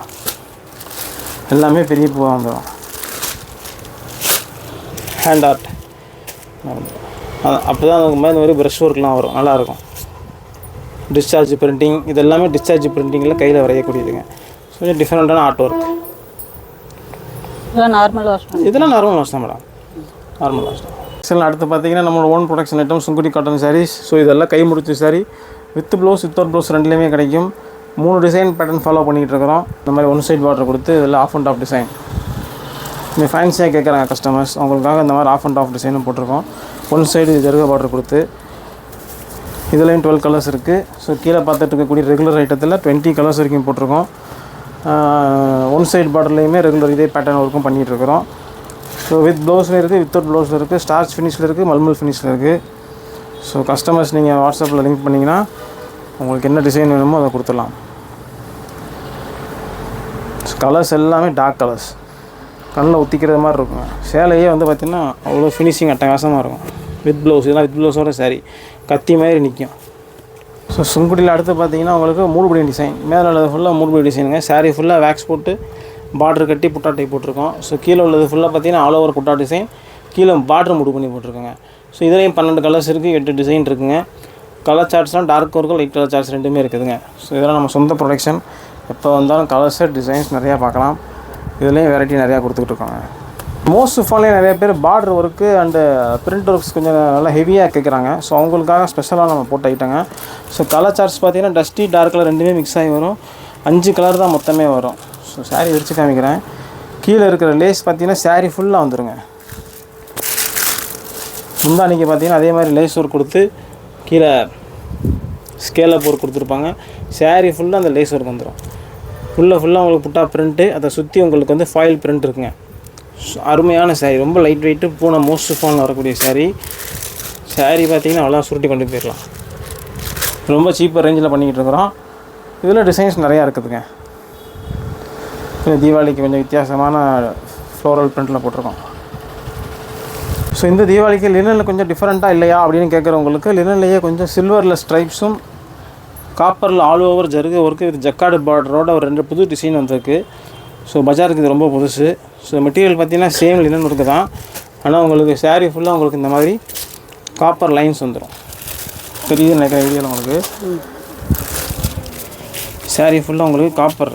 எல்லாமே பெரிய பூவாக வந்துடும் ஹேண்ட் ஆர்ட் அப்போ தான் அந்த மாதிரி இந்த மாதிரி ப்ரஷ் ஒர்க்லாம் வரும். நல்லாயிருக்கும். டிஸ்சார்ஜ் பிரிண்டிங் இது எல்லாமே டிஸ்சார்ஜ் பிரிண்டிங்கில் கையில் வரையக்கூடியதுங்க. கொஞ்சம் டிஃப்ரெண்ட்டான ஆர்ட் ஒர்க் இதெல்லாம் நார்மல் வாஷ் இதெல்லாம் நார்மல் வாஷ் தான் மேடம் நார்மல் வாஷ் தான். சில அடுத்து பார்த்தீங்கன்னா நம்மளோட own production item Sungudi cotton sarees so இதெல்லாம் கை முடிச்ச saree with blouse without blouse ரெண்டுலேயுமே கிடைக்கும். மூணு டிசைன் பேட்டர்ன் ஃபாலோ பண்ணிகிட்டு இருக்கிறோம். இந்த மாதிரி ஒன் சைட் பார்டர் கொடுத்து இதெல்லாம் ஆஃப் அண்ட் ஆஃப் டிசைன் கொஞ்சம் ஃபேன்சியாக கேட்குறாங்க கஸ்டமர்ஸ் அவங்களுக்காக இந்த மாதிரி ஆஃப் அண்ட் ஆஃப் டிசைனும் போட்டிருக்கோம். ஒன் சைடு ஜருக பார்டர் கொடுத்து இதுலேயும் டுவெல் கலர்ஸ் இருக்குது ஸோ கீழே பார்த்துட்டு இருக்கக்கூடிய ரெகுலர் ஐட்டத்தில் டுவெண்ட்டி கலர்ஸ் வரைக்கும் போட்டிருக்கோம். ஒன் சைடு பார்டர்லேயுமே ரெகுலர் இதே பேட்டர்ன் ஒர்க்கும் பண்ணிகிட்ருக்கிறோம் ஸோ வித் ப்ளவுஸில் இருக்குது வித்தவுட் ப்ளவுஸில் இருக்குது ஸ்டார்ச் ஃபினிஷில் இருக்குது மல்மல் ஃபினிஷில் இருக்குது ஸோ கஸ்டமர்ஸ் நீங்கள் வாட்ஸ்அப்பில் லிங்க் பண்ணிங்கன்னா உங்களுக்கு என்ன டிசைன் வேணுமோ அதை கொடுத்துடலாம். கலர்ஸ் எல்லாமே டார்க் கலர்ஸ் கண்ணில் ஒத்திக்கிறது மாதிரி இருக்குங்க சேலையே வந்து பார்த்திங்கன்னா அவ்வளோ ஃபினிஷிங் அட்டகாசமாக இருக்கும். வித் ப்ளவுஸ் இதெல்லாம் வித் ப்ளவுஸோட சரி கத்தி மாதிரி நிற்கும் ஸோ சுங்குடியில் அடுத்து பார்த்தீங்கன்னா உங்களுக்கு மூடுபடி டிசைன் மேலே உள்ளது ஃபுல்லாக மூடுபடி டிசைனுங்க சாரீ ஃபுல்லாக வேக்ஸ் போட்டு பார்டர் கட்டி புட்டா டைப் போட்டிருக்கோம். ஸோ கீழே உள்ளது ஃபுல்லாக பார்த்தீங்கன்னா ஆல் ஓவர் புட்டா டிசைன் கீழே பார்டர் மூடு பண்ணி போட்டிருக்கோங்க. ஸோ இதுலேயும் பன்னெண்டு கலர்ஸ் இருக்குது எட்டு டிசைன் இருக்குங்க. கலர் சார்ட்ஸ்லாம் டார்க் இருக்கும் லைட் கலர் சார்ட்ஸ் ரெண்டுமே இருக்குதுங்க. ஸோ இதெல்லாம் நம்ம சொந்த ப்ரொடக்ஷன் எப்போ வந்தாலும் கலர்ஸு டிசைன்ஸ் நிறையா பார்க்கலாம். இதுலேயும் வெரைட்டி நிறையா கொடுத்துக்கிட்டு இருக்காங்க மோஸ்ட் ஃபாலே நிறைய பேர் border work and print works கொஞ்சம் நல்லா ஹெவியாக கேட்குறாங்க ஸோ அவங்களுக்காக ஸ்பெஷலாக நம்ம போட்டு ஐட்டங்க ஸோ கலர் சார்ட்ஸ் பார்த்தீங்கன்னா டஸ்டி டார்க் கலர் ரெண்டுமே மிக்ஸ் ஆகி வரும். அஞ்சு கலர் தான் மொத்தமே வரும். ஸோ saree விரிச்சு காமிக்கிறேன். கீழே இருக்கிற லேஸ் பார்த்தீங்கன்னா சாரீ ஃபுல்லாக வந்துடுங்க முந்தானிக்கு பார்த்தீங்கன்னா அதே மாதிரி லேஸ் ஒர்க் கொடுத்து கீழே ஸ்கேலப் ஒர்க் கொடுத்துருப்பாங்க. சாரீ ஃபுல்லாக அந்த லேஸ் ஒர்க் வந்துடும் ஃபுல்லாக ஃபுல்லாக உங்களுக்கு புட்டா பிரிண்ட்டு அதை சுற்றி உங்களுக்கு வந்து ஃபாயில் பிரிண்ட் இருக்குங்க. அருமையான சாரீ ரொம்ப லைட் வெயிட்டு பூனை மோஸ்ட் ஃபோனில் வரக்கூடிய சாரீ சாரீ பார்த்தீங்கன்னா அவ்வளோ சுருட்டி கொண்டு போயிடலாம். ரொம்ப சீப்பாக ரேஞ்சில் பண்ணிக்கிட்டு இருக்கிறோம். இதில் டிசைன்ஸ் நிறையா இருக்குதுங்க. கொஞ்சம் தீபாவளிக்கு கொஞ்சம் வித்தியாசமான ஃப்ளோரல் பிரிண்டில் போட்டிருக்கோம். ஸோ இந்த தீபாவளிக்கு லினனில் கொஞ்சம் டிஃப்ரெண்ட்டாக இல்லையா அப்படின்னு கேட்குறவங்களுக்கு லினன்லேயே கொஞ்சம் சில்வரில் ஸ்ட்ரைப்ஸும் காப்பரில் ஆல் ஓவர் ஜருகு ஒர்க்கு வித் ஜக்காடு பார்டரோட ஒரு ரெண்டு புது டிசைன் வந்திருக்கு. ஸோ பஜாருக்கு இது ரொம்ப புதுசு. ஸோ மெட்டீரியல் பார்த்தீங்கன்னா சேம் லினன் ஒர்க்கு தான். ஆனால் உங்களுக்கு சாரீ ஃபுல்லாக உங்களுக்கு இந்த மாதிரி காப்பர் லைன்ஸ் வந்துடும் பெரிய நினைக்கிற வீடியோவில் உங்களுக்கு. சாரீ ஃபுல்லாக உங்களுக்கு காப்பர்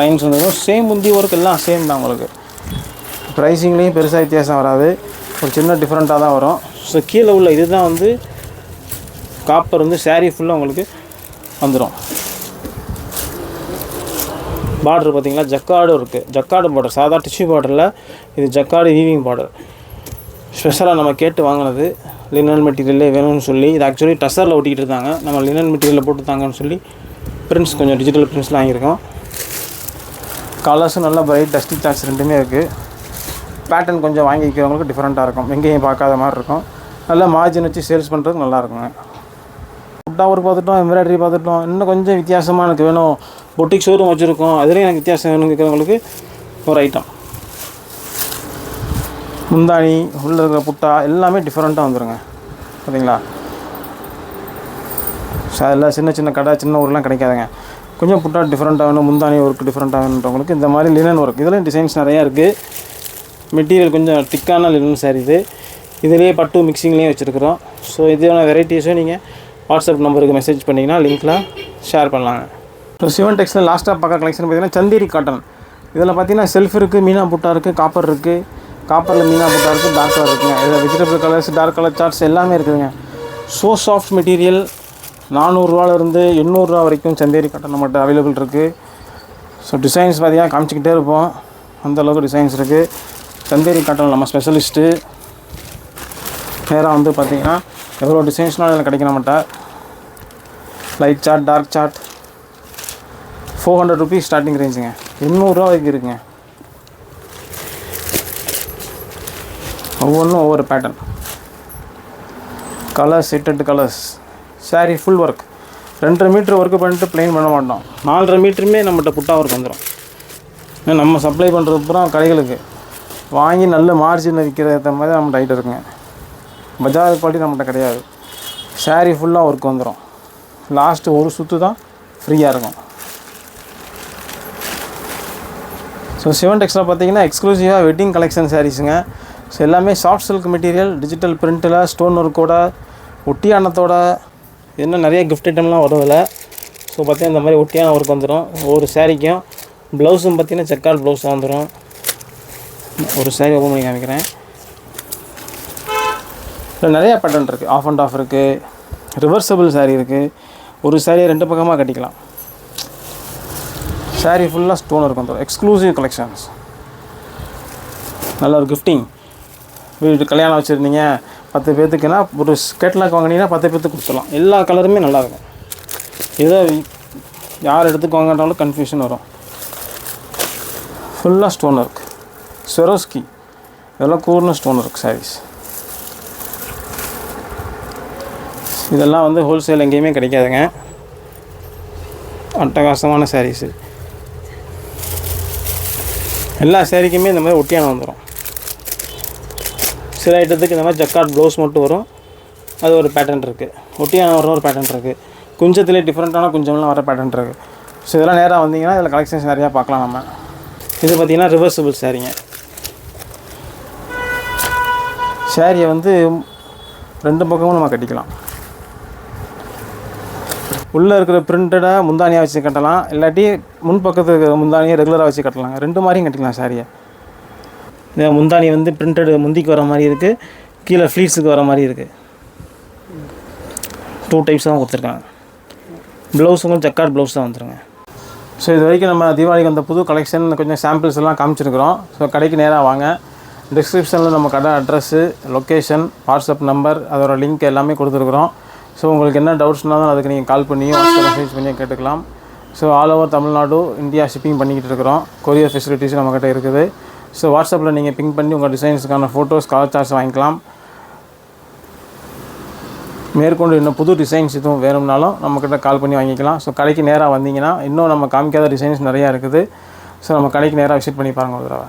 லைன்ஸ் வந்துடும் சேம் முந்தி ஒர்க் எல்லாம் சேம் தான் உங்களுக்கு. ப்ரைஸிங்லேயும் பெருசாக வித்தியாசம் வராது. ஒரு சின்ன டிஃப்ரெண்ட்டாக தான் வரும். ஸோ கீழே உள்ள இதுதான் வந்து காப்பர் வந்து சாரீ ஃபுல்லாக உங்களுக்கு வந்துடும் பார்டர் பார்த்திங்கன்னா ஜக்காடும் இருக்குது ஜக்காடு பார்டர் சாதா டிஷ்யூ பார்டரில் இது ஜக்காடு வீவிங் பார்டர் ஸ்பெஷலாக நம்ம கேட்டு வாங்கினது லினன் மெட்டீரியலே வேணும்னு சொல்லி இது ஆக்சுவலி டசரில் ஒட்டிக்கிட்டு இருந்தாங்க. நம்ம லினன் மெட்டீரியலில் போட்டு தாங்கன்னு சொல்லி பிரிண்ட்ஸ் கொஞ்சம் டிஜிட்டல் பிரிண்ட்ஸ்லாம் வாங்கியிருக்கோம். கலர்ஸும் நல்லா பிரைட் டஸ்டி சார்ட்ஸ் ரெண்டுமே இருக்குது பேட்டர்ன் கொஞ்சம் வாங்கிக்கிறவங்களுக்கு டிஃப்ரெண்ட்டாக இருக்கும். எங்கேயும் பார்க்காத மாதிரி இருக்கும். நல்லா மார்ஜின் வச்சு சேல்ஸ் பண்ணுறது நல்லாயிருக்குங்க இருக்குங்க புட்டா ஒர்க் பார்த்துட்டோம் எம்ப்ராய்டரி பார்த்துட்டோம். இன்னும் கொஞ்சம் வித்தியாசமாக எனக்கு வேணும். பொட்டிக் ஷோரூம் வச்சுருக்கோம். அதுலேயும் எனக்கு வித்தியாசம் வேணும்னு கேட்குறவங்களுக்கு ஒரு ஐட்டம் முந்தாணி உள்ள இருக்கிற புட்டா எல்லாமே டிஃப்ரெண்ட்டாக வந்துடுங்க பார்த்தீங்களா ஸோ அதில் சின்ன சின்ன கடை சின்ன ஊர்லாம் கிடைக்காதுங்க. கொஞ்சம் புட்டா டிஃப்ரெண்ட்டாக வேணும் முந்தானி ஒர்க் டிஃப்ரெண்ட்டாக வேணுன்றவங்களுக்கு இந்த மாதிரி லினன் ஒர்க் இதெல்லாம் டிசைன்ஸ் நிறையா இருக்குது மெட்டீரியல் கொஞ்சம் திக்கான லினன் சாரி இது. இதுலேயே பட்டு மிக்சிங்லேயும் வச்சுருக்குறோம். ஸோ இதான வெரைட்டிஸும் நீங்கள் வாட்ஸ்அப் நம்பருக்கு மெசேஜ் பண்ணிங்கன்னா லிங்க்கில் ஷேர் பண்ணலாங்க ஸோ சிவன் டெக்ஸில் லாஸ்ட்டாக பார்க்குற கலெக்ஷன் பார்த்தீங்கன்னா சந்தேரி காட்டன் இதில் பார்த்தீங்கன்னா செல்ஃப் இருக்குது மீனா புட்டா இருக்குது காப்பர் இருக்குது காப்பரில் மீனா புட்டா இருக்குது டார்க் கலர் இருக்குங்க. இதில் vegetable colours dark colour shades எல்லாமே இருக்குதுங்க. ஸோ சாஃப்ட் மெட்டீரியல் நானூறுரூவாலேருந்து எண்ணூறுரூவா வரைக்கும் சந்தேரி காட்டன் நம்மகிட்ட அவைலபிள் இருக்குது ஸோ டிசைன்ஸ் பார்த்தீங்கன்னா காமிச்சிக்கிட்டே இருப்போம். அந்த அளவுக்கு டிசைன்ஸ் இருக்குது சந்தேரி காட்டன் நம்ம ஸ்பெஷலிஸ்ட்டு நேராக வந்து பார்த்தீங்கன்னா எவ்வளோ டிசைன்ஸ்னாலும் இதில் கிடைக்க நம்மகிட்ட light shade dark shade four hundred rupees starting ரேஞ்சுங்க எண்ணூறுரூவா வரைக்கும் இருக்குங்க. ஒவ்வொன்றும் ஒவ்வொரு பேட்டர்ன் கலர்ஸ் எட்டு கலர்ஸ் saree ஃபுல் ஒர்க் ரெண்டரை மீட்ரு ஒர்க்கு பண்ணிட்டு ப்ளைன் பண்ண மாட்டோம். நாலரை மீட்டருமே நம்மகிட்ட புட்டா ஒர்க் வந்துடும் ஏன்னா நம்ம சப்ளை பண்ணுறது பூரா கடைகளுக்கு. வாங்கி நல்ல மார்ஜின் விற்கிற மாதிரி நம்மகிட்ட ஐட்டம் இருக்குங்க. பஜாஜ் குவாலிட்டி நம்மகிட்ட கிடையாது. saree ஃபுல்லாக ஒர்க் வந்துடும் லாஸ்ட்டு ஒரு சுற்று தான் ஃப்ரீயாக இருக்கும். ஸோ சிவன் டெக்ஸில் பார்த்தீங்கன்னா எக்ஸ்க்ளூசிவாக வெட்டிங் கலெக்ஷன் சாரீஸுங்க ஸோ எல்லாமே சாஃப்ட் சில்க் மெட்டீரியல் டிஜிட்டல் பிரிண்ட்டில் ஸ்டோன் ஒர்க்கோட ஒட்டியானத்தோட இன்னும் நிறைய கிஃப்ட் ஐட்டம்லாம் வரும் ஸோ பார்த்தீங்கன்னா இந்த மாதிரி ஒட்டியான ஒர்க் வந்துடும் ஒவ்வொரு சாரீக்கும் ப்ளவுஸும் பார்த்தீங்கன்னா செக்கால் ப்ளவுஸ் வந்துடும் ஒரு saree ஓப்பன் பண்ணி காமிக்கிறேன். இதில் நிறைய பேட்டர்ன் இருக்குது ஆஃப் அண்ட் ஆஃப் இருக்குது ரிவர்சபிள் சாரீ இருக்குது ஒரு சாரியை ரெண்டு பக்கமாக கட்டிக்கலாம். சாரீ ஃபுல்லாக ஸ்டோன் இருக்கும் வந்துடும் எக்ஸ்க்ளூசிவ் கலெக்ஷன்ஸ் நல்ல ஒரு கிஃப்டிங் வீட்டு கல்யாணம் வச்சுருந்தீங்க. பத்து பேர்த்துக்குன்னா ஒரு கேட்லாக் வாங்கினீங்கன்னா பத்து பேர்த்துக்கு கொடுத்துடலாம். எல்லா கலருமே நல்லாயிருக்கும் இதை யார் எடுத்துக்குவாங்கன்றாலும் கன்ஃபியூஷன் வரும். ஃபுல்லாக ஸ்டோன் இருக்குது ஸ்வெரோஸ்கி இதெல்லாம் கூர்ன ஸ்டோன் இருக்குது சாரீஸ் இதெல்லாம் வந்து ஹோல்சேல் எங்கேயுமே கிடைக்காதுங்க. அட்டகாசமான சாரீஸு எல்லா சேரீக்குமே இந்த மாதிரி ஒட்டியானம் வந்துடும் சில ஐட்டத்துக்கு இந்த மாதிரி ஜக்கார்ட் ப்ளவுஸ் மட்டும் வரும். அது ஒரு பேட்டர்ன் இருக்குது ஒட்டியானம் வர ஒரு பேட்டர்ன் இருக்குது குஞ்சத்திலே டிஃப்ரெண்ட்டான குஞ்சம்லாம் வர பேட்டர்ன் இருக்குது ஸோ இதெல்லாம் நேராக வந்தீங்கன்னா இதில் கலெக்ஷன்ஸ் நிறையா பார்க்கலாம் நம்ம. இது பார்த்திங்கன்னா ரிவர்சிபிள் சாரீங்க சாரியை வந்து ரெண்டு பக்கமும் நம்ம கட்டிக்கலாம். உள்ளே இருக்கிற பிரிண்டடாக முந்தானியாக வச்சு கட்டலாம். இல்லாட்டி முன் பக்கத்துக்கு முந்தானியை ரெகுலராக வச்சு கட்டலாம். ரெண்டு மாதிரியும் கட்டிக்கலாம் சாரியை இந்த முந்தானி வந்து பிரிண்டடு முந்திக்கு வர மாதிரி இருக்குது கீழே ஃப்ளீட்ஸுக்கு வர மாதிரி இருக்குது டூ டைப்ஸ் தான் கொடுத்துருக்காங்க. ப்ளவுஸுக்கும் ஜக்கார்ட் ப்ளவுஸ் தான் வந்துருங்க. ஸோ இது வரைக்கும் நம்ம தீபாவளிக்கு வந்த புது கலெக்ஷன் கொஞ்சம் சாம்பிள்ஸ் எல்லாம் காமிச்சிருக்கிறோம். ஸோ கடைக்கு நேராக வாங்க. டிஸ்கிரிப்ஷனில் நம்ம கடை அட்ரஸ்ஸு லொக்கேஷன் வாட்ஸ்அப் நம்பர் அதோட லிங்க் எல்லாமே கொடுத்துருக்குறோம். ஸோ உங்களுக்கு என்ன டவுட்ஸ்னாலும் அதுக்கு நீங்கள் கால் பண்ணியும் மெசேஜ் பண்ணியும் கேட்டுக்கலாம். So all over Tamil Nadu India shipping பண்ணிக்கிட்டு இருக்கிறோம். கொரியர் ஃபெசிலிட்டிஸ் நம்மக்கிட்ட இருக்குது. ஸோ வாட்ஸ்அப்பில் நீங்கள் பிங் பண்ணி உங்கள் டிசைன்ஸுக்கான ஃபோட்டோஸ் கலர் சார்ஜ் வாங்கிக்கலாம். மேற்கொண்டு இன்னும் புது டிசைன்ஸ் எதுவும் வேணும்னாலும் நம்மக்கிட்ட கால் பண்ணி வாங்கிக்கலாம். ஸோ கடைக்கு நேராக வந்தீங்கன்னா இன்னும் நம்ம காமிக்காத டிசைன்ஸ் நிறையா இருக்குது. ஸோ நம்ம கடைக்கு நேராக விசிட் பண்ணி பாருங்கள் ஒரு தடவை.